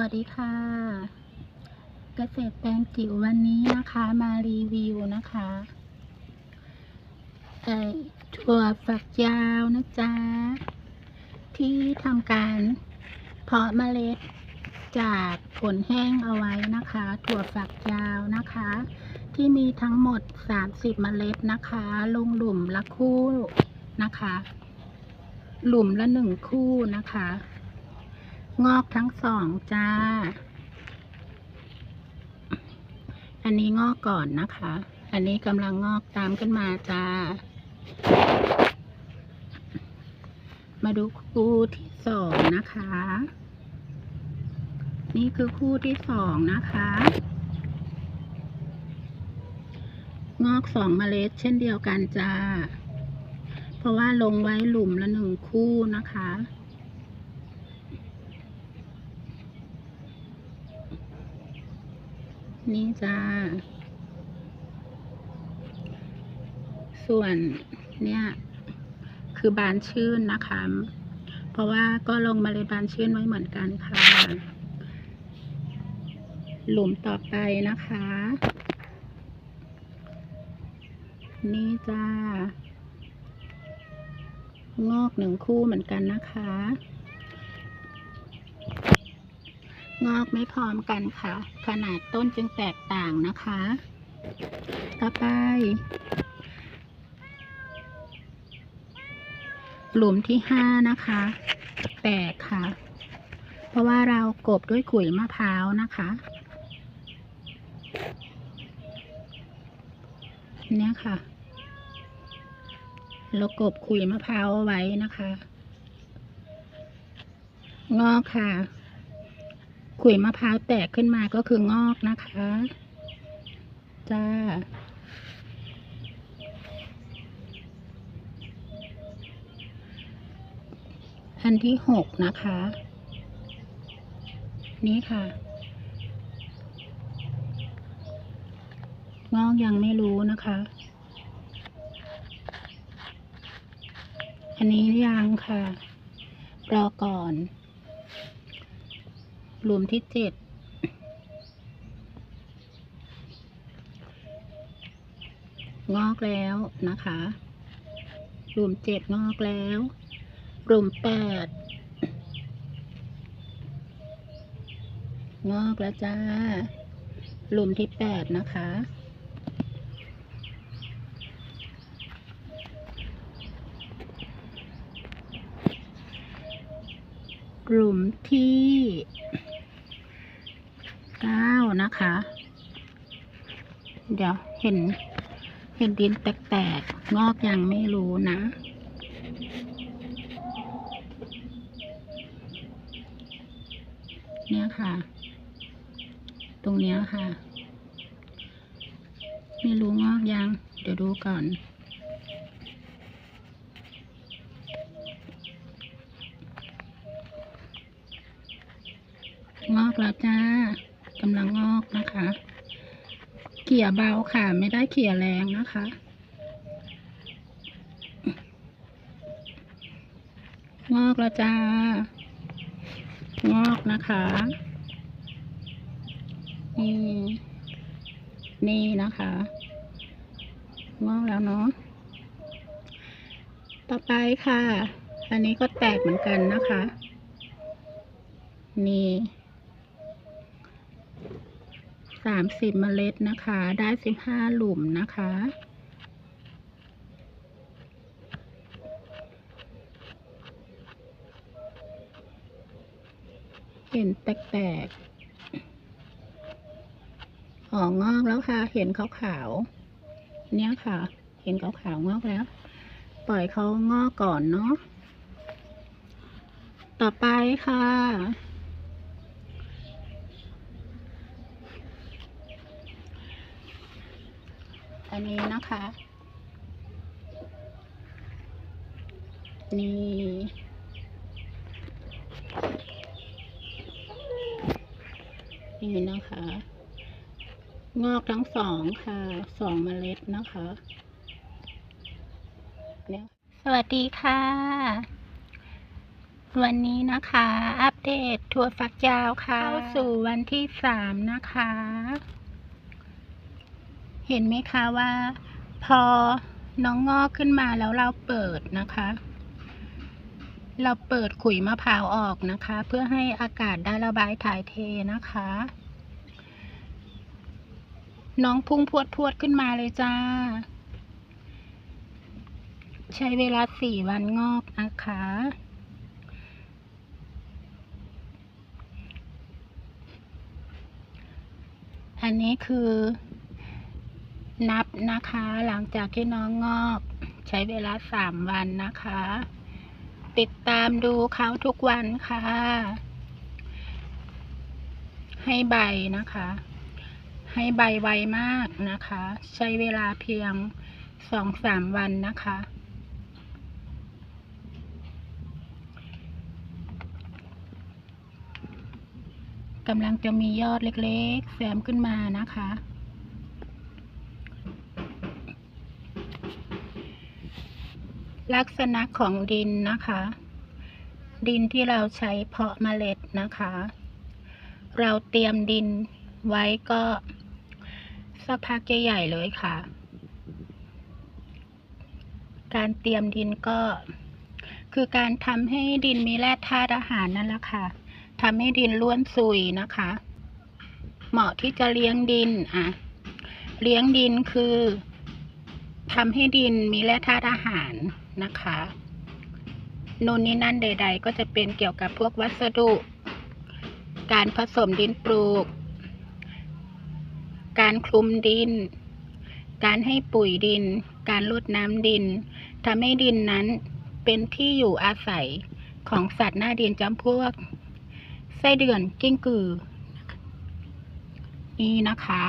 วัสดีค่ะ เกษตรแปลงจิ๋ววันนี้นะคะมารีวิวนะคะไอถั่วฝักยาวนะจ๊ะ ที่ทำการเพาะเมล็ดจากผลแห้งเอาไว้นะคะ ถั่วฝักยาวนะคะ ที่มีทั้งหมด 30 เมล็ดนะคะ ลงหลุมละคู่นะคะ หลุมละหนึ่งคู่นะคะ งอกทั้งสองจ้า อันนี้งอกก่อนนะคะ อันนี้กำลังงอกตามขึ้นมาจ้า มาดูคู่ที่สองนะคะ นี่คือคู่ที่สองนะคะ งอกสองเมล็ดเช่นเดียวกันจ้า เพราะว่าลงไว้หลุมละหนึ่งคู่นะคะ นี่จ้า ส่วนเนี่ย คือบานชื่นนะคะ เพราะว่าก็ลงมาเลยบานชื่นไว้เหมือนกันค่ะ หลุมต่อไปนะคะ นี่จ้างอกหนึ่งคู่เหมือนกันนะคะ งอกไม่พร้อมกันค่ะ ขนาดต้นจึงแตกต่างนะคะ ต่อไป หลุมที่ห้านะคะ แตกค่ะ เพราะว่าเรากบด้วยขุยมะพร้าวนะคะเนี่ยค่ะ เรากบขุยมะพร้าวไว้นะคะ งอกค่ะ ขุยมะพร้าวแตกขึ้นมาก็คืองอกนะคะ จ้า อันที่หกนะคะ นี่ค่ะ งอกยังไม่รู้นะคะ อันนี้ยังค่ะ รอก่อน หลุมที่เจ็ดงอกแล้วนะคะหลุมเจ็ดงอกแล้วหลุมแปดงอกแล้วจ้าหลุมที่แปดนะคะ กลุ่มที่ เก้านะคะ เดี๋ยวเห็น เห็นดินแตกๆ งอกยังไม่รู้นะเนี่ยค่ะ ตรงเนี้ยค่ะ ไม่รู้งอกยัง เดี๋ยวดูก่อน งอกแล้วจ้ากำลังงอกนะคะ เขี่ยเบาค่ะ ไม่ได้เขี่ยแรงนะคะ งอกแล้วจ้า งอกนะคะ นี่ นี่นะคะ งอกแล้วเนาะ ต่อไปค่ะ อันนี้ก็แตกเหมือนกันนะคะ นี่ สามสิบเมล็ดนะคะ ได้สิบห้าหลุมนะคะ เห็นแตกๆอ๋องอกแล้วค่ะ เห็นขาวๆ เนี่ยค่ะ เห็นขาวๆ งอกแล้ว ปล่อยเขางอกก่อนเนาะ ต่อไปค่ะ นนี้นะคะ นี่นี่นะคะ งอกทั้งสองค่ะสองเมล็ดนะคะเนี่ยสวัสดีค่ะ วันนี้นะคะ อัปเดตทัวร์ฟักยาวค่ะเข้าสู่วันที่สามนะคะ เห็นไหมคะว่าพอน้องงอกขึ้นมาแล้วเราเปิดนะคะ เราเปิดขุยมะพร้าวออกนะคะ เพื่อให้อากาศได้ระบายถ่ายเทนะคะ น้องพุ่งพวดพวดขึ้นมาเลยจ้า ใช้เวลาสี่วันงอกนะคะ อันนี้คือ นับนะคะ หลังจากที่น้องงอกใช้เวลาสามวันนะคะ ติดตามดูเขาทุกวันค่ะ ให้ใบนะคะ ให้ใบไวมากนะคะ ใช้เวลาเพียงสองสามวันนะคะ กำลังจะมียอดเล็กๆแซมขึ้นมานะคะ ลักษณะของดินนะคะ ดินที่เราใช้เพาะเมล็ดนะคะ เราเตรียมดินไว้ก็สักพักใหญ่ๆเลยค่ะ การเตรียมดินก็ คือการทำให้ดินมีแร่ธาตุอาหารนั่นแหละค่ะทำให้ดินล้วนซุยนะคะ เหมาะที่จะเลี้ยงดินอะเลี้ยงดินคือทำให้ดินมีแร่ธาตุอาหาร นะคะนู่นนี่นั่นใด ๆ ก็จะเป็นเกี่ยวกับพวกวัสดุ การผสมดินปลูก การคลุมดิน การให้ปุ๋ยดิน การลดน้ำดินทำให้ดินนั้นเป็นที่อยู่อาศัยของสัตว์หน้าดินจำพวกไส้เดือนกิ้งกือ นี่นะคะ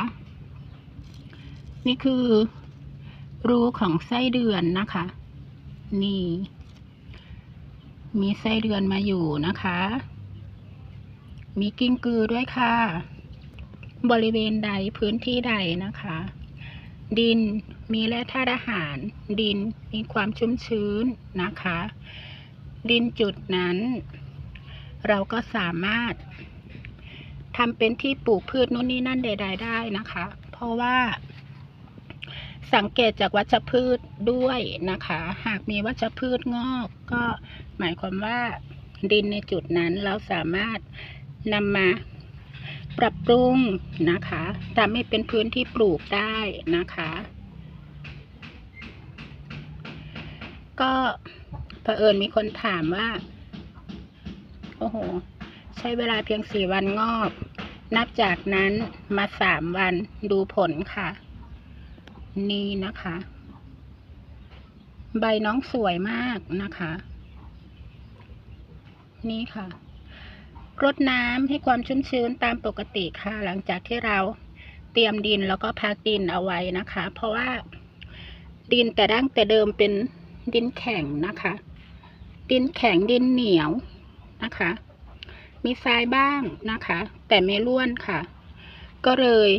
นี่คือรูของไส้เดือนนะคะ นี่ มีไส้เดือนมาอยู่นะคะ มีกิ้งกือด้วยค่ะ บริเวณใดพื้นที่ใดนะคะ ดินมีแร่ธาตุอาหาร ดินมีความชุ่มชื้นนะคะ ดินจุดนั้น เราก็สามารถทำเป็นที่ปลูกพืชนู่นนี่นั่นใด ๆ ได้นะคะ เพราะว่า สังเกตจากวัชพืชด้วยนะคะ หากมีวัชพืชงอกก็หมายความว่าดินในจุดนั้นเราสามารถนำมาปรับปรุงนะคะทำให้เป็นพื้นที่ปลูกได้นะคะ ก็เผอิญมีคนถามว่า โอ้โห ใช้เวลาเพียงสี่วันงอก นับจากนั้นมาสามวันดูผลค่ะ นี่นะคะ ใบน้องสวยมากนะคะ นี่ค่ะรดน้ำให้ความชุ่มชื้นตามปกติค่ะ หลังจากที่เราเตรียมดินแล้วก็พักดินเอาไว้นะคะ เพราะว่าดินแต่ดั้งแต่เดิมเป็นดินแข็งนะคะ ดินแข็งดินเหนียวนะคะ มีทรายบ้างนะคะ แต่ไม่ร่วนค่ะ ก็เลย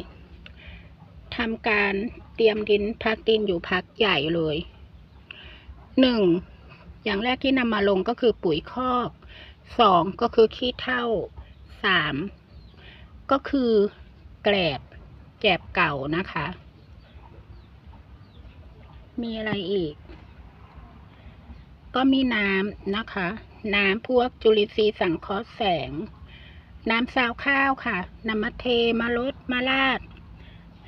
ทำการ ตรียมดินพักดินอยู่พักใหญ่เลยหนึ่งอย่างแรกที่นำมาลงก็คือปุ๋ยคอกสองก็คือขี้เถ้าสามก็คือแกลบแกลบเก่านะคะ มีอะไรอีก ก็มีน้ำนะคะ น้ำพวกจุลินทรีย์สังเคราะห์แสง น้ำซาวข้าวค่ะนำมาเทมาลดมาลาด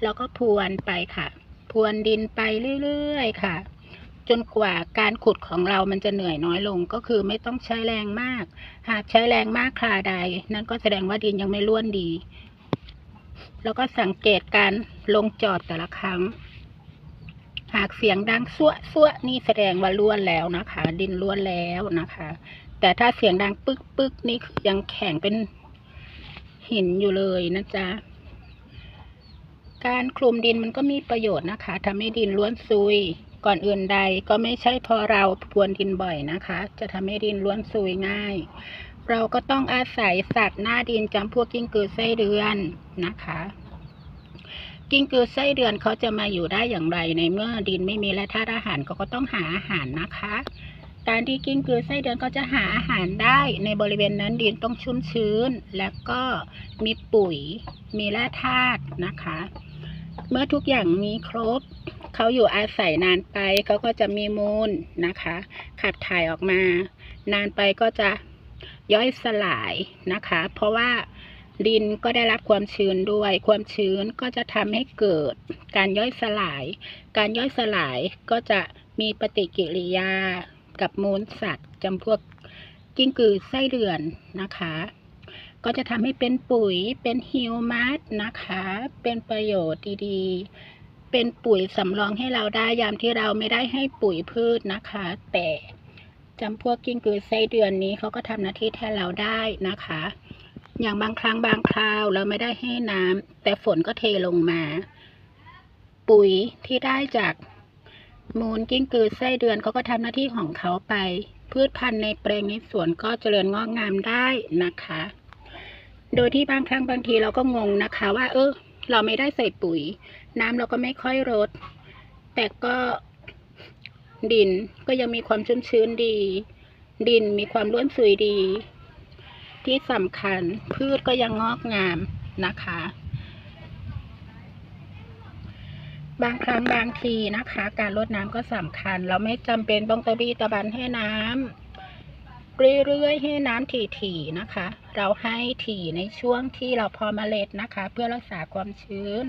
แล้วก็พรวนไปค่ะ พรวนดินไปเรื่อยๆค่ะ จนกว่าการขุดของเรามันจะเหนื่อยน้อยลงก็คือไม่ต้องใช้แรงมาก หากใช้แรงมากคราใด นั่นก็แสดงว่าดินยังไม่ร่วนดี แล้วก็สังเกตการลงจอดแต่ละครั้ง หากเสียงดังสั่วสั่วนี่แสดงว่าร่วนแล้วนะคะ ดินร่วนแล้วนะคะ แต่ถ้าเสียงดังปึ๊กปึ๊กนี่คือยังแข็งเป็นหินอยู่เลยนะจ๊ะ การคลุมดินมันก็มีประโยชน์นะคะทำให้ดินล้วนซุย ก่อนอื่นใดก็ไม่ใช่พอเราพรวนดินบ่อยนะคะ จะทำให้ดินล้วนซุยง่าย เราก็ต้องอาศัยสัตว์หน้าดินจำพวกกิ้งกือไส้เดือนนะคะ กิ้งกือไส้เดือนเขาจะมาอยู่ได้อย่างไรในเมื่อดินไม่มีแร่ธาตุอาหารเขาก็ต้องหาอาหารนะคะการที่กิ้งกือไส้เดือนก็จะหาอาหารได้ในบริเวณนั้นดินต้องชุ่มชื้น แล้วก็มีปุ๋ยมีแร่ธาตุนะคะ เมื่อทุกอย่างมีครบ เขาอยู่อาศัยนานไปเขาก็จะมีมูลนะคะ ขับถ่ายออกมา นานไปก็จะย่อยสลายนะคะ เพราะว่าดินก็ได้รับความชื้นด้วย ความชื้นก็จะทำให้เกิดการย่อยสลาย การย่อยสลายก็จะมีปฏิกิริยากับมูลสัตว์จำพวกกิ้งกือไส้เดือนนะคะ ก็จะทำให้เป็นปุ๋ยเป็นฮิวมัสนะคะ เป็นประโยชน์ดีๆ เป็นปุ๋ยสำรองให้เราได้ยามที่เราไม่ได้ให้ปุ๋ยพืชนะคะ แต่จำพวกกิ้งกือไส้เดือนนี้เขาก็ทำหน้าที่แทนเราได้นะคะ อย่างบางครั้งบางคราวเราไม่ได้ให้น้ำแต่ฝนก็เทลงมา ปุ๋ยที่ได้จากมูลกิ้งกือไส้เดือนเขาก็ทำหน้าที่ของเขาไป พืชพันธุ์ในแปลงในสวนก็เจริญงอกงามได้นะคะ โดยที่บางครั้งบางทีเราก็งงนะคะ ว่า เออ เราไม่ได้ใส่ปุ๋ย น้ำเราก็ไม่ค่อยรด แต่ก็ดินก็ยังมีความชุ่มชื้นดี ดินมีความร่วนซุยดี ที่สำคัญพืชก็ยังงอกงามนะคะ บางครั้งบางทีนะคะ การรดน้ำก็สำคัญ เราไม่จำเป็นต้องตะบีตะบันให้น้ำ เรื่อยๆ ให้น้ำถี่ๆนะคะ เราให้ถี่ในช่วงที่เราพอเมล็ดนะคะ เพื่อรักษาความชื้น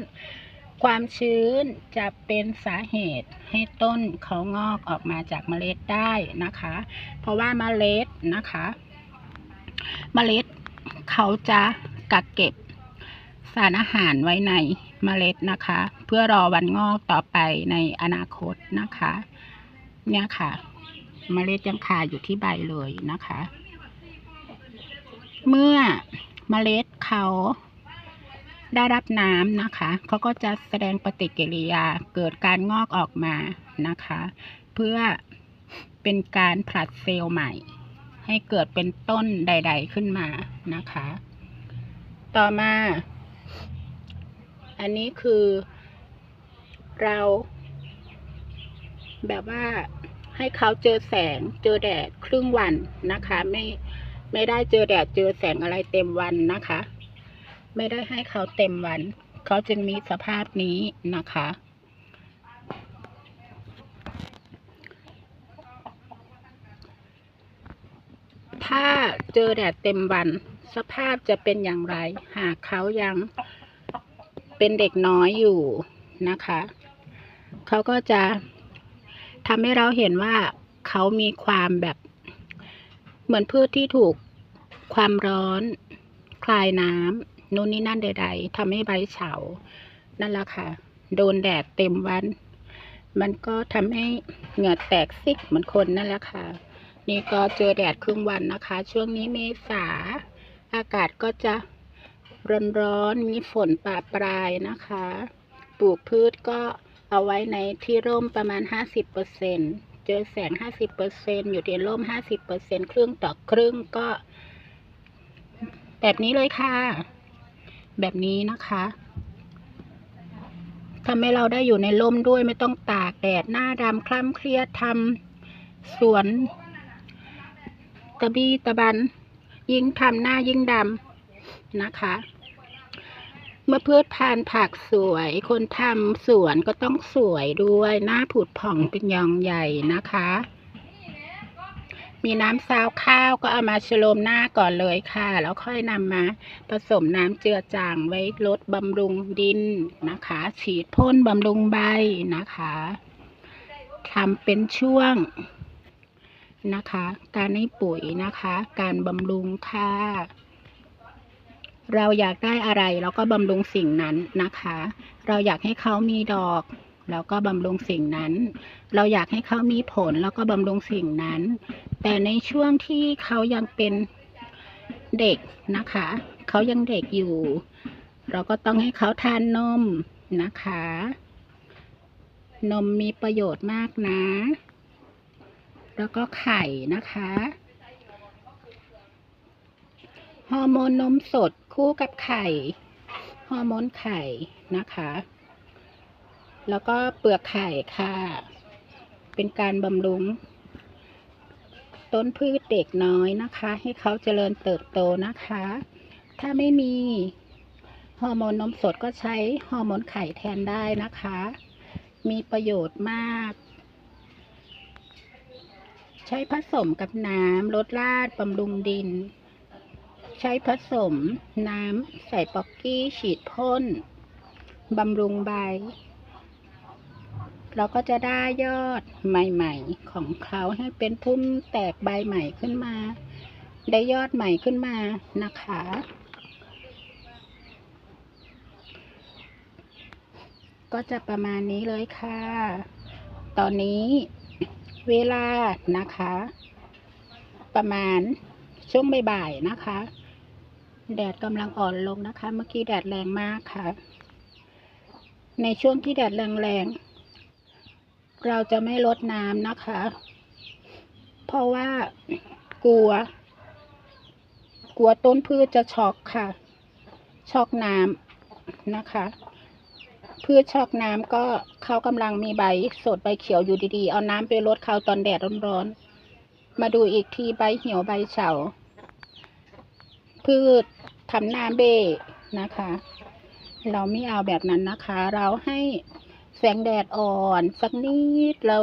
ความชื้นจะเป็นสาเหตุให้ต้นเขางอกออกมาจากเมล็ดได้นะคะ เพราะว่าเมล็ดนะคะเมล็ดเขาจะกักเก็บสารอาหารไว้ในเมล็ดนะคะ เพื่อรอวันงอกต่อไปในอนาคตนะคะ เนี่ยค่ะ เมล็ดยังคาอยู่ที่ใบเลยนะคะ เมื่อเมล็ดเขาได้รับน้ำนะคะ เขาก็จะแสดงปฏิกิริยาเกิดการงอกออกมานะคะ เพื่อเป็นการผลัดเซลล์ใหม่ ให้เกิดเป็นต้นใด ๆขึ้นมานะคะ ต่อมา อันนี้คือเราแบบว่า ให้เขาเจอแสงเจอแดดครึ่งวันนะคะ ไม่ไม่ได้เจอแดดเจอแสงอะไรเต็มวันนะคะ ไม่ได้ให้เขาเต็มวัน เขาจึงมีสภาพนี้นะคะ ถ้าเจอแดดเต็มวัน สภาพจะเป็นอย่างไร หากเขายังเป็นเด็กน้อยอยู่นะคะ เขาก็จะ ทำให้เราเห็นว่าเขามีความแบบเหมือนพืชที่ถูกความร้อน คลายน้ำนู่นนี่นั่นใด ๆทำให้ใบเฉา นั่นแหละค่ะ โดนแดดเต็มวัน มันก็ทำให้เหงื่อแตกซิกเหมือนคนนั่นแหละค่ะ นี่ก็เจอแดดครึ่งวันนะคะ ช่วงนี้เมษา อากาศก็จะร้อนๆมีฝนปะปลายนะคะ ปลูกพืชก็ เอาไว้ในที่ร่มประมาณ 50%เจอแสง 50%อยู่ในร่ม 50%ครึ่งต่อครึ่งก็ แบบนี้เลยค่ะ แบบนี้นะคะทำให้เราได้อยู่ในร่มด้วยไม่ต้องตากแดดหน้าดำคล้ำเครียดทำสวน ตะบี้ตะบัน ยิ่งทำหน้ายิ่งดำนะคะ เมื่อพืชพันธุ์ผักสวย คนทำสวนก็ต้องสวยด้วย หน้าผุดผ่องเป็นยองใหญ่นะคะ มีน้ำซาวข้าวก็เอามาชโลมหน้าก่อนเลยค่ะ แล้วค่อยนำมาผสมน้ำเจือจางไว้ลดบำรุงดินนะคะ ฉีดพ่นบำรุงใบนะคะทำเป็นช่วงนะคะ การให้ปุ๋ยนะคะ การบำรุงค่ะ เราอยากได้อะไรเราก็บำรุงสิ่งนั้นนะคะ เราอยากให้เขามีดอกเราก็บำรุงสิ่งนั้น เราอยากให้เขามีผลแล้วก็บำรุงสิ่งนั้น แต่ในช่วงที่เขายังเป็นเด็กนะคะ เขายังเด็กอยู่ เราก็ต้องให้เขาทานนมนะคะ นมมีประโยชน์มากนะ แล้วก็ไข่นะคะ ฮอร์โมนนมสด คู่กับไข่ฮอร์โมนไข่นะคะ แล้วก็เปลือกไข่ค่ะ เป็นการบำรุง ต้นพืชเด็กน้อยนะคะ ให้เขาเจริญเติบโตนะคะ ถ้าไม่มีฮอร์โมนนมสดก็ใช้ฮอร์โมนไข่แทนได้นะคะ มีประโยชน์มาก ใช้ผสมกับน้ำลดราดบำรุงดิน ใช้ผสมน้ำใส่ป๊อกกี้ฉีดพ่นบำรุงใบ เราก็จะได้ยอดใหม่ๆ ของเขาให้เป็นพุ่มแตกใบใหม่ขึ้นมา ได้ยอดใหม่ขึ้นมานะคะ ก็จะประมาณนี้เลยค่ะ ตอนนี้เวลานะคะ ประมาณช่วงบ่ายๆนะคะ แดดกำลังอ่อนลงนะคะ เมื่อกี้แดดแรงมากค่ะ ในช่วงที่แดดแรงๆเราจะไม่ลดน้ำนะคะ เพราะว่ากลัว กลัวต้นพืชจะช็อกค่ะ ช็อกน้ำนะคะ พืชช็อกน้ำก็เขากำลังมีใบสดใบเขียวอยู่ดีๆ เอาน้ำไปลดเขาตอนแดดร้อนๆ มาดูอีกทีใบเหี่ยวใบเฉา พืชทำหน้าเบ้นะคะ เราไม่เอาแบบนั้นนะคะ เราให้แสงแดดอ่อนสักนิดเรา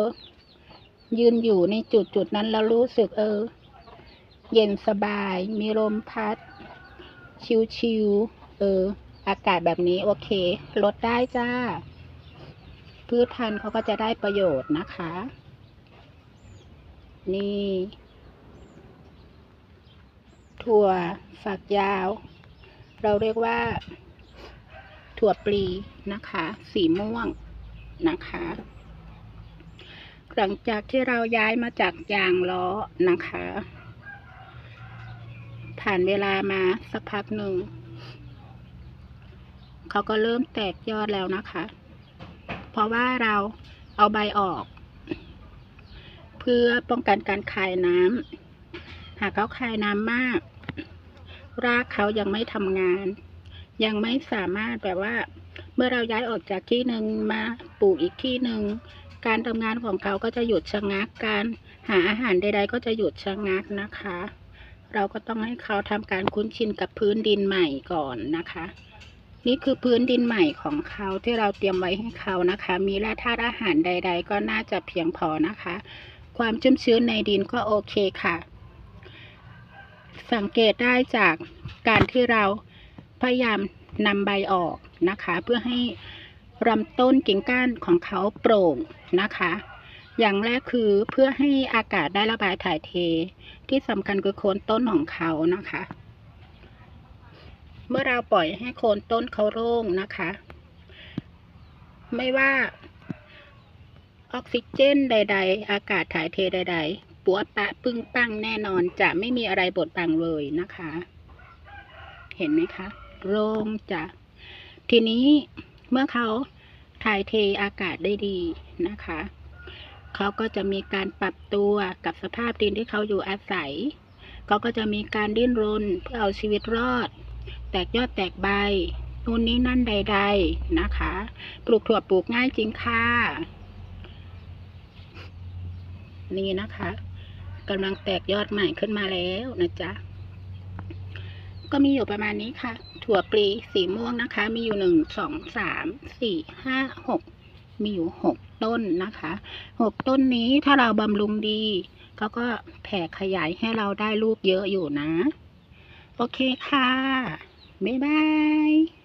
ยืนอยู่ในจุดจุดนั้นเรารู้สึกเออ เย็นสบาย มีลมพัด ชิวๆเออ อากาศแบบนี้โอเค ลดได้จ้า พืชพันธุ์เขาก็จะได้ประโยชน์นะคะ นี่ ถั่วฝักยาว เราเรียกว่า ถั่วปลีนะคะ สีม่วงนะคะ หลังจากที่เราย้ายมาจากยางล้อนะคะ ผ่านเวลามาสักพักหนึ่งเขาก็เริ่มแตกยอดแล้วนะคะ เพราะว่าเราเอาใบออก เพื่อป้องกันการคายน้ำหากเขาคายน้ำมาก รากเขายังไม่ทำงาน ยังไม่สามารถแบบว่า เมื่อเราย้ายออกจากที่หนึ่งมาปลูกอีกที่หนึ่งการทำงานของเขาก็จะหยุดชะงักการหาอาหารใด ๆ ก็จะหยุดชะงักนะคะ เราก็ต้องให้เขาทำการคุ้นชินกับพื้นดินใหม่ก่อนนะคะ นี่คือพื้นดินใหม่ของเขาที่เราเตรียมไว้ให้เขานะคะ มีแร่ธาตุอาหารใด ๆ ก็น่าจะเพียงพอนะคะ ความชุ่มชื้นในดินก็โอเคค่ะ สังเกตได้จากการที่เราพยายามนำใบออกนะคะ เพื่อให้ลำต้นกิ่งก้านของเขาโปร่งนะคะ อย่างแรกคือเพื่อให้อากาศได้ระบายถ่ายเท ที่สำคัญคือโคนต้นของเขานะคะ เมื่อเราปล่อยให้โคนต้นเขาโล่งนะคะ ไม่ว่าออกซิเจนใด ๆ อากาศถ่ายเทใด ๆ ปัวปะปึ้งปังแน่นอนจะไม่มีอะไรบดบังเลยนะคะ เห็นไหมคะ โล่งจ้ะทีนี้เมื่อเขาถ่ายเทอากาศได้ดีนะคะ เขาก็จะมีการปรับตัวกับสภาพดินที่เขาอยู่อาศัย เขาก็จะมีการดิ้นรนเพื่อเอาชีวิตรอด แตกยอดแตกใบนู่นนี่นั่นใด ๆนะคะ ปลูกถั่วปลูกง่ายจริงค่ะ นี่นะคะ กำลังแตกยอดใหม่ขึ้นมาแล้วนะจ๊ะ ก็มีอยู่ประมาณนี้ค่ะ ถั่วปลีสีม่วงนะคะ มีอยู่หนึ่งสองสามสี่ห้าหกมีอยู่หกต้นนะคะหกต้นนี้ถ้าเราบำรุงดีเขาก็แผ่ขยายให้เราได้ลูกเยอะอยู่นะ โอเคค่ะ บ๊ายบาย